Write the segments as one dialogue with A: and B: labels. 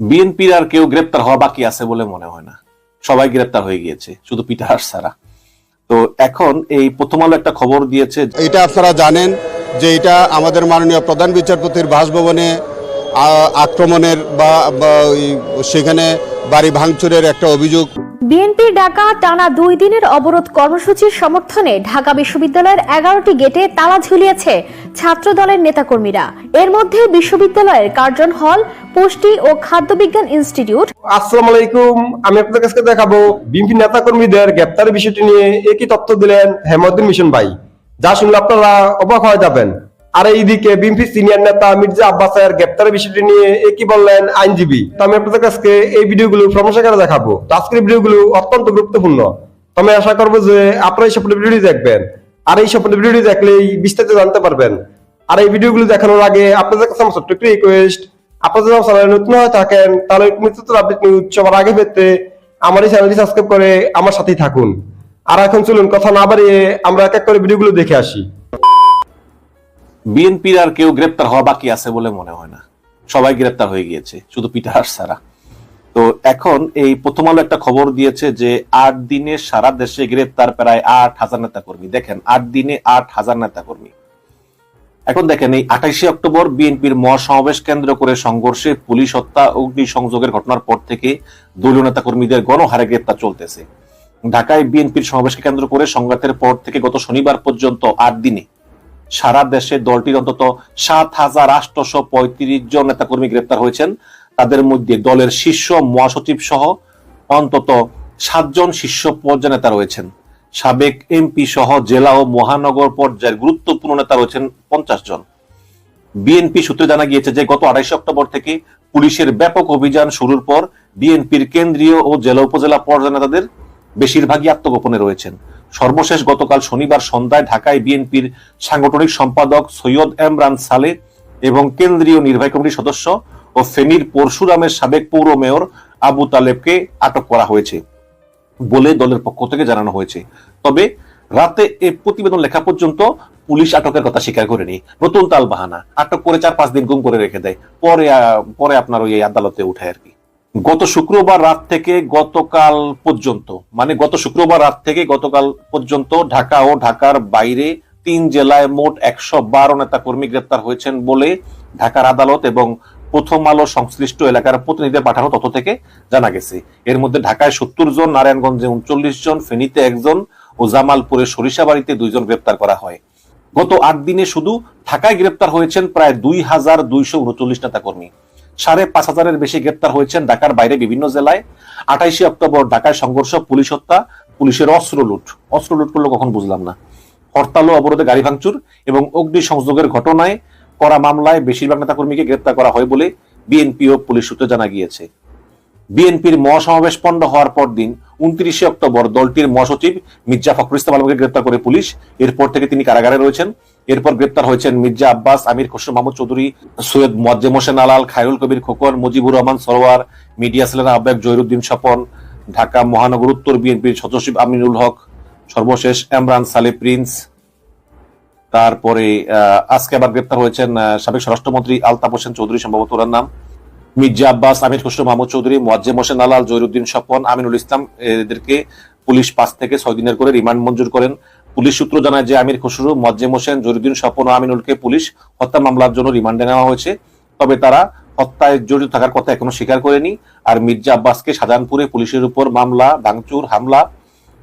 A: বিএনপির আর কেউ গ্রেপ্তার হওয়া বাকি আছে বলে মনে হয় না। সবাই গ্রেপ্তার হয়ে গিয়েছে, শুধু পিটার ছাড়া তো এখন এই প্রথম আলো একটা খবর দিয়েছে
B: এটা আপনারা জানেন যে এটা আমাদের মাননীয় প্রধান বিচারপতির বাসভবনে আক্রমণের বা সেখানে বাড়ি ভাঙচুরের একটা অভিযোগ।
C: বিএনপির ডাকা টানা দুই দিনের অবরোধ কর্মসূচির সমর্থনে ঢাকা বিশ্ববিদ্যালয়ের এগারোটি গেটে তালা ঝুলিয়েছে ছাত্র দলের নেতাকর্মীরা। এর মধ্যে বিশ্ববিদ্যালয়ের কার্জন হল, পুষ্টি ও খাদ্য বিজ্ঞান ইনস্টিটিউট।
D: আসসালামু আলাইকুম, আমি আপনাদের কাছে দেখাবো বিএনপি নেতা কর্মীদের গ্রেপ্তারের বিষয়টি নিয়ে একই তথ্য দিলেন হেমউদ্দিন মিশন ভাই। যা শুনলে আপনারা অবাক হয়ে যাবেন। আর এইদিকে বিএনপি সিনিয়র নেতা মির্জা আব্বাসের গ্রেপ্তারের বিষয়টি নিয়ে একই বললেন আইনজীবী? তো আমি আপনাদের কাছে এই ভিডিওগুলো প্রমোশন করে দেখাবো। তো আজকের ভিডিওগুলো অত্যন্ত গুরুত্বপূর্ণ। তো আমি আশা করব যে আপনারা এই সকল ভিডিওটি দেখবেন। আর এই সকল ভিডিওটি দেখলেই বিস্তারিত জানতে পারবেন। আর এই ভিডিওগুলো দেখানোর আগে আপনাদের কাছে আমার ছোট্ট একটি রিকোয়েস্ট আপনারা যদি চ্যানেলে নতুন হয়ে থাকেন, তাহলে মৃত্যুর আপডেট নিউজ সবার আগে পেতে আমার এই চ্যানেলটি সাবস্ক্রাইব করে আমার সাথেই থাকুন। আর এখন চলুন, কথা না বাড়িয়ে আমরা এক এক করে ভিডিওগুলো দেখে আসি।
A: বিএনপির আর কেউ গ্রেপ্তার হওয়া বাকি আছে বলে মনে হয় না। সবাই গ্রেপ্তার হয়ে গিয়েছে, শুধু পিটার ছাড়া তো এখন এই প্রথম আলো একটা খবর দিয়েছে যে আট দিনে সারা দেশে গ্রেপ্তার প্রায় আট হাজার নেতা কর্মী দেখেন, আট দিনে আট হাজার নেতা কর্মী এখন দেখেন, এই আঠাইশে অক্টোবর বিএনপির মহাসমাবেশ কেন্দ্র করে সংঘর্ষে পুলিশ হত্যা অগ্নি সংযোগের ঘটনার পর থেকে দলীয় নেতা কর্মীদের গণহারে গ্রেপ্তার চলতেছে। ঢাকায় বিএনপির সমাবেশকে কেন্দ্র করে সংঘাতের পর থেকে গত শনিবার পর্যন্ত আট দিনে সারা দেশে দলটির অন্তত সাত হাজার আটশো পঁয়ত্রিশ জন নেতাকর্মী গ্রেপ্তার হয়েছেন। তাদের মধ্যে দলের শীর্ষ মহাসচিব সহ অন্তত সাতজন শীর্ষ পর্যায়ে নেতা রয়েছেন। সাবেক এমপি সহ জেলা ও মহানগর পর্যায়ের গুরুত্বপূর্ণ নেতা রয়েছেন পঞ্চাশ জন। বিএনপি সূত্রে জানা গিয়েছে যে গত আড়াইশে অক্টোবর থেকে পুলিশের ব্যাপক অভিযান শুরুর পর বিএনপির কেন্দ্রীয় ও জেলা উপজেলা পর্যায়ে নেতাদের বেশিরভাগই আত্মগোপনে রয়েছেন। সর্বশেষ গতকাল শনিবার সন্ধ্যায় ঢাকায় বিএনপির সাংগঠনিক সম্পাদক সৈয়দ এমরান সালে এবং কেন্দ্রীয় নির্বাহী কমিটির সদস্য ও ফেনীর পরশুরামের সাবেক পৌর মেয়র আবু তালেবকে আটক করা হয়েছে বলে দলের পক্ষ থেকে জানানো হয়েছে। তবে রাতে এ প্রতিবেদন লেখা পর্যন্ত পুলিশ আটকের কথা স্বীকার করেনি। নতুন তাল বাহানা আটক করে চার পাঁচ দিন গুম করে রেখে দেয়। পরে পরে আপনার ওই আদালতে উঠায় আর কি। গত শুক্রবার রাত থেকে গতকাল পর্যন্ত মানে গত শুক্রবার রাত থেকে গতকাল পর্যন্ত ঢাকা ও ঢাকার বাইরে তিন জেলায় মোট একশো বারো নেতা কর্মী গ্রেপ্তার হয়েছেন বলে ঢাকার আদালত এবং প্রথম আলো সংশ্লিষ্ট এলাকার প্রতিনিধিদের পাঠানো তথ্য থেকে জানা গেছে। এর মধ্যে ঢাকায় সত্তর জন, নারায়ণগঞ্জে উনচল্লিশ জন, ফেনীতে একজন ও জামালপুরের সরিষাবাড়িতে দুইজন গ্রেপ্তার করা হয়। গত আট দিনে শুধু ঢাকায় গ্রেপ্তার হয়েছেন প্রায় দুই হাজার দুইশো উনচল্লিশ নেতা কর্মী সাড়ে পাঁচ হাজারের বেশি গ্রেপ্তার হয়েছেন ঢাকার বাইরে বিভিন্ন জেলায়। আঠাইশে অক্টোবর ঢাকায় সংঘর্ষ, পুলিশ হত্যা, পুলিশের অস্ত্র লুট। অস্ত্র লুট করল কখন বুঝলাম না। হরতাল ও অবরোধে গাড়ি ভাঙচুর এবং অগ্নি সংযোগের ঘটনায় করা মামলায় বেশিরভাগ নেতাকর্মীকে গ্রেপ্তার করা হয় বলে বিএনপি ও পুলিশ সূত্রে জানা গিয়েছে। বিএনপির মহাসমাবেশ পণ্ড হওয়ার পর দিন উনত্রিশে অক্টোবর দলটির মহাসচিব মির্জা ফখরুল ইসলাম আলমকে গ্রেপ্তার করে পুলিশ। এরপর থেকে তিনি কারাগারে রয়েছেন। এরপর গ্রেপ্তার হয়েছেন মির্জা আব্বাস, আমির খসরু মাহমুদ চৌধুরী, সৈয়দ মোয়াজ্জেম হোসেন আলাল, খায়রুল কবির খোকন, মুজিবুর রহমান সরোয়ার, মিডিয়া সেলের আহ্বায়ক জহিরুদ্দিন স্বপন, ঢাকা মহানগর উত্তর বিএনপির সদস্য আমিনুল হক, সর্বশেষ এমরান সালে প্রিন্স। তারপরে আজকে আবার গ্রেপ্তার হয়েছেন সাবেক স্বরাষ্ট্রমন্ত্রী আলতাফ হোসেন চৌধুরী, সম্ভবত ওনার নাম। মির্জা আব্বাস, আমির খসরু মাহমুদ চৌধুরী, মোয়াজ্জেম হোসেন আলাল, জহিরুদ্দিন স্বপন আমিনুল ইসলাম, এদেরকে পুলিশ পাঁচ থেকে ছয় দিনের করে রিমান্ড মঞ্জুর করেন। পুলিশ সূত্র জানায় যে আমির খসরু, মোয়াজ্জেম হোসেন, জহিরুদ্দিন স্বপন ও আমিনুলকে পুলিশ হত্যা মামলার জন্য রিমান্ডে নেওয়া হয়েছে। তবে তারা হত্যায় জড়িত থাকার কথা এখনও স্বীকার করেনি। আর মির্জা আব্বাসকে শাহজাহানপুরে পুলিশের উপর মামলা, ভাঙচুর, হামলা,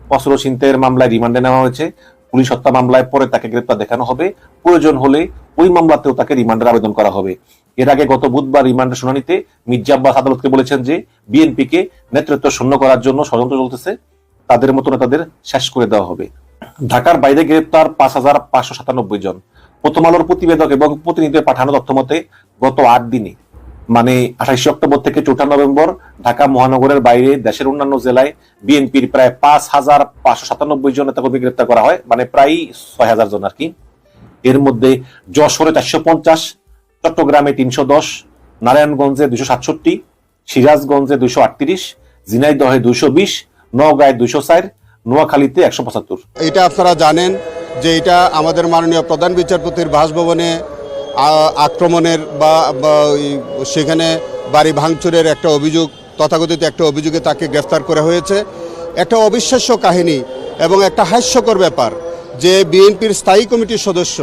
A: অস্ত্র ছিনতাইয়ের মামলায় রিমান্ডে নেওয়া হয়েছে। পুলিশ হত্যা মামলায় পরে তাকে গ্রেপ্তার দেখানো হবে। প্রয়োজন হলে ওই মামলাতেও তাকে রিমান্ডের আবেদন করা হবে। এর আগে গত বুধবার রিমান্ডের শুনানিতে মির্জা আব্বাস আদালতকে বলেছেন যে, বিএনপিকে নেতৃত্ব শূন্য করার জন্য ষড়যন্ত্র চলতেছে। তাদের মতো নেতাদের শেষ করে দেওয়া হবে। ঢাকার বাইরে গ্রেপ্তার পাঁচ হাজার পাঁচশো সাতানব্বই জন। প্রথম আলোর প্রতিবেদক এবং প্রতিনিধিদের পাঠানো তথ্য মতে গত আট দিনে মানে আঠাইশে অক্টোবর থেকে চৌঠা নভেম্বর ঢাকা মহানগরের বাইরে দেশের অন্যান্য জেলায় বিএনপির প্রায় পাঁচ হাজার পাঁচশো সাতানব্বই জন নেতাকর্মী গ্রেপ্তার করা হয় মানে প্রায় ছয় হাজার জন আর কি এর মধ্যে যশোরে চারশো পঞ্চাশ, চট্টগ্রামে তিনশো দশ, নারায়ণগঞ্জে দুশো সাতষট্টি, সিরাজগঞ্জে দুইশো আটত্রিশ, ঝিনাইদহে দুইশো বিশ, নওগাঁয় দুইশো চার, নোয়াখালীতে একশো পঁচাত্তর।
B: এটা আপনারা জানেন যে এটা আমাদের মাননীয় প্রধান বিচারপতির বাসভবনে আক্রমণের বা সেখানে বাড়ি ভাঙচুরের একটা অভিযোগ, তথাকথিত একটা অভিযোগে তাকে গ্রেফতার করা হয়েছে। একটা অবিশ্বাস্য কাহিনী এবং একটা হাস্যকর ব্যাপার যে বিএনপির স্থায়ী কমিটির সদস্য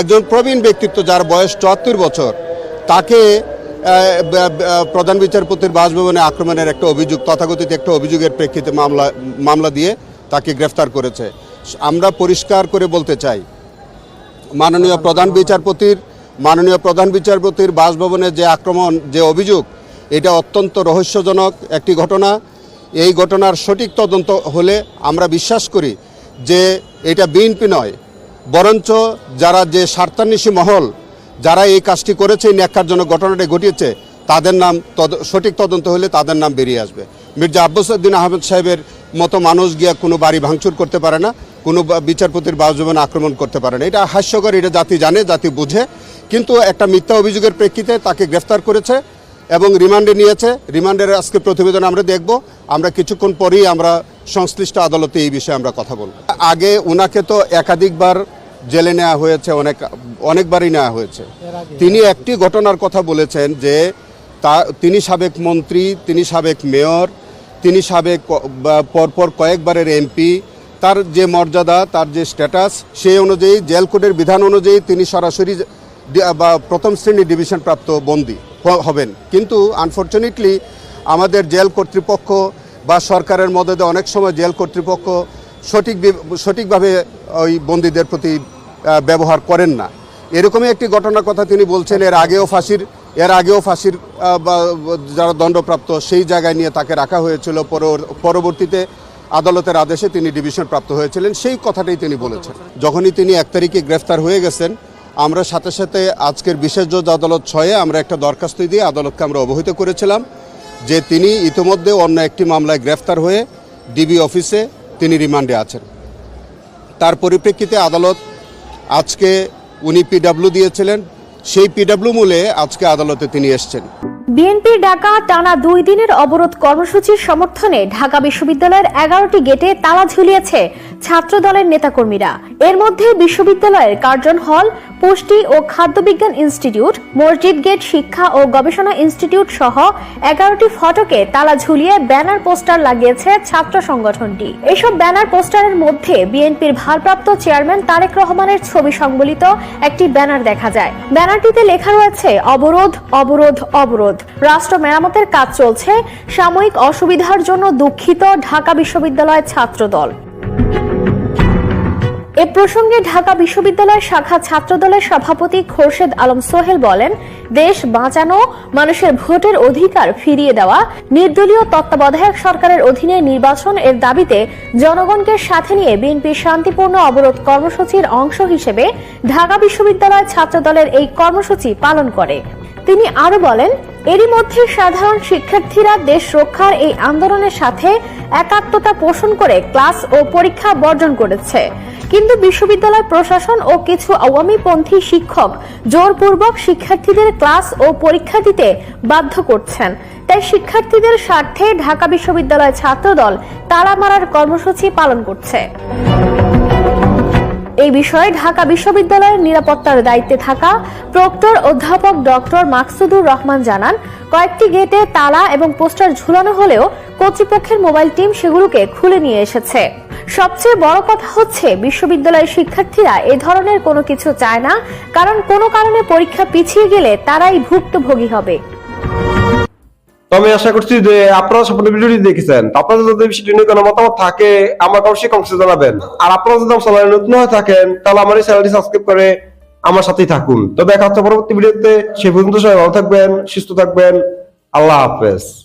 B: একজন প্রবীণ ব্যক্তিত্ব যার বয়স চুয়াত্তর বছর, তাকে প্রধান বিচারপতির বাসভবনে আক্রমণের একটা অভিযোগ, তথাকথিত একটা অভিযোগের প্রেক্ষিতে মামলা মামলা দিয়ে তাকে গ্রেফতার করেছে। আমরা পরিষ্কার করে বলতে চাই, মাননীয় প্রধান বিচারপতির মাননীয় প্রধান বিচারপতির বাসভবনে যে আক্রমণ, যে অভিযোগ, এটা অত্যন্ত রহস্যজনক একটি ঘটনা। এই ঘটনার সঠিক তদন্ত হলে আমরা বিশ্বাস করি যে এটা বিএনপি নয়, বরঞ্চ যারা যে স্বার্থান্বেষী মহল, যারা এই কাজটি করেছে ন্যাক্কারজনক ঘটনাটি ঘটিয়েছে, তাদের নাম সঠিক তদন্ত হলে তাদের নাম বেরিয়ে আসবে। মির্জা আব্বাসুদ্দিন আহমেদ সাহেবের মতো মানুষ গিয়া কোনো বাড়ি ভাঙচুর করতে পারে না, কোনো বিচারপতির বাসভবনে আক্রমণ করতে পারে না। এটা হাস্যকর, এটা জাতি জানে, জাতি বুঝে। কিন্তু একটা মিথ্যা অভিযোগের প্রেক্ষিতে তাকে গ্রেফতার করেছে এবং রিমান্ডে নিয়েছে। রিমান্ডের আজকে প্রতিবেদন আমরা দেখব। আমরা কিছুক্ষণ পরেই আমরা সংশ্লিষ্ট আদালতে এই বিষয়ে আমরা কথা বলব। আগে ওনাকে তো একাধিকবার জেলে নেওয়া হয়েছে, অনেক, অনেকবারই নেওয়া হয়েছে। তিনি একটি ঘটনার কথা বলেছেন যে তা, তিনি সাবেক মন্ত্রী, তিনি সাবেক মেয়র, তিনি সাবেক পরপর কয়েকবারের এমপি, তার যে মর্যাদা, তার যে স্ট্যাটাস, সেই অনুযায়ী জেল কোডের বিধান অনুযায়ী তিনি সরাসরি বা প্রথম শ্রেণি ডিভিশন প্রাপ্ত বন্দী হবেন। কিন্তু আনফর্চুনেটলি আমাদের জেল কর্তৃপক্ষ বা সরকারের মদদে অনেক সময় জেল কর্তৃপক্ষ সঠিক সঠিকভাবে ওই বন্দীদের প্রতি ব্যবহার করেন না। এরকমই একটি ঘটনার কথা তিনি বলছেন, এর আগেও ফাঁসির, এর আগেও ফাঁসির যারা দণ্ডপ্রাপ্ত সেই জায়গায় নিয়ে তাকে রাখা হয়েছিল। পরবর- পরবর্তীতে আদালতের আদেশে তিনি ডিভিশন প্রাপ্ত হয়েছিলেন। সেই কথাটাই তিনি বলেছেন। যখনই তিনি এক তারিখে গ্রেফতার হয়ে গেছেন আমরা সাথে সাথে আজকের বিশেষ জজ আদালত ছয়ে আমরা একটা দরখাস্ত দিয়ে আদালতকে আমরা অবহিত করেছিলাম যে তিনি ইতিমধ্যে অন্য একটি মামলায় গ্রেফতার হয়ে ডিবি অফিসে তিনি রিমান্ডে আছেন। তার পরিপ্রেক্ষিতে আদালত আজকে উনি পিডাব্লিউ দিয়েছিলেন, সেই পিডাব্লিউ মূলে আজকে আদালতে তিনি এসছেন।
C: বিএনপির ডাকা টানা দুই দিনের অবরোধ কর্মসূচির সমর্থনে ঢাকা বিশ্ববিদ্যালয়ের এগারোটি গেটে তালা ঝুলিয়েছে ছাত্র দলের নেতাকর্মীরা। এর মধ্যে বিশ্ববিদ্যালয়ের কার্জন হল পুষ্টি ও খাদ্য বিজ্ঞান ইনস্টিটিউট, মসজিদ গেট শিক্ষা ও গবেষণা ইনস্টিটিউট সহ এগারোটি ফটকে তালা ঝুলিয়ে ব্যানার পোস্টার লাগিয়েছে ছাত্র সংগঠনটি। এসব ব্যানার পোস্টারের মধ্যে বিএনপির ভারপ্রাপ্ত চেয়ারম্যান তারেক রহমানের ছবি সংবলিত একটি ব্যানার দেখা যায়। ব্যানারটিতে লেখা রয়েছে, অবরোধ অবরোধ অবরোধ। রাষ্ট্র মেরামতের কাজ চলছে। সাময়িক অসুবিধার জন্য দুঃখিত ঢাকা বিশ্ববিদ্যালয়ের ছাত্র ছাত্রদল। এ প্রসঙ্গে ঢাকা বিশ্ববিদ্যালয় শাখা ছাত্রদলের সভাপতি খোরশেদ আলম সোহেল বলেন, দেশ বাঁচানো, মানুষের ভোটের অধিকার ফিরিয়ে দেওয়া, নির্দলীয় তত্ত্বাবধায়ক সরকারের অধীনে নির্বাচন এর দাবিতে জনগণকে সাথে নিয়ে বিএনপি শান্তিপূর্ণ অবরোধ কর্মসূচির অংশ হিসেবে ঢাকা বিশ্ববিদ্যালয় ছাত্রদলের এই কর্মসূচি পালন করে। তিনি আরও বলেন এরই মধ্যে সাধারণ শিক্ষার্থীরা দেশ রক্ষার এই আন্দোলনের সাথে একাত্মতা পোষণ করে ক্লাস ও পরীক্ষা বর্জন করেছে। কিন্তু বিশ্ববিদ্যালয় প্রশাসন ও কিছু আওয়ামীপন্থী শিক্ষক জোরপূর্বক শিক্ষার্থীদের ক্লাস ও পরীক্ষা দিতে বাধ্য করছেন। তাই শিক্ষার্থীদের স্বার্থে ঢাকা বিশ্ববিদ্যালয় ছাত্রদল তালা মারার কর্মসূচি পালন করছে। এই বিষয়ে ঢাকা বিশ্ববিদ্যালয়ের নিরাপত্তার দায়িত্বে থাকা প্রক্টর অধ্যাপক ডক্টর মাকসুদুর রহমান জানান, কয়েকটি গেটে তালা এবং পোস্টার ঝুলানো হলেও কর্তৃপক্ষের মোবাইল টিম সেগুলোকে খুলে নিয়ে এসেছে। সবচেয়ে বড় কথা হচ্ছে, বিশ্ববিদ্যালয়ের শিক্ষার্থীরা এ ধরনের কোনো কিছু চায় না, কারণ কোনো কারণে পরীক্ষা পিছিয়ে গেলে তারাই ভুক্তভোগী হবে।
D: তো আমি আশা করছি যে আপনারা সম্পূর্ণ ভিডিওটি দেখেছেন। আপনারা যদি বিষয়টি নিয়ে কোনো মতামত থাকে আমার অবশ্যই কমসে জানাবেন। আর আপনারা যদি আমার চ্যানেলে নতুন হয়ে থাকেন, তাহলে আমার এই চ্যানেলটি সাবস্ক্রাইব করে আমার সাথেই থাকুন। তো দেখা হচ্ছে পরবর্তী ভিডিওতে, সে পর্যন্ত সবাই ভালো থাকবেন, সুস্থ থাকবেন। আল্লাহ হাফেজ।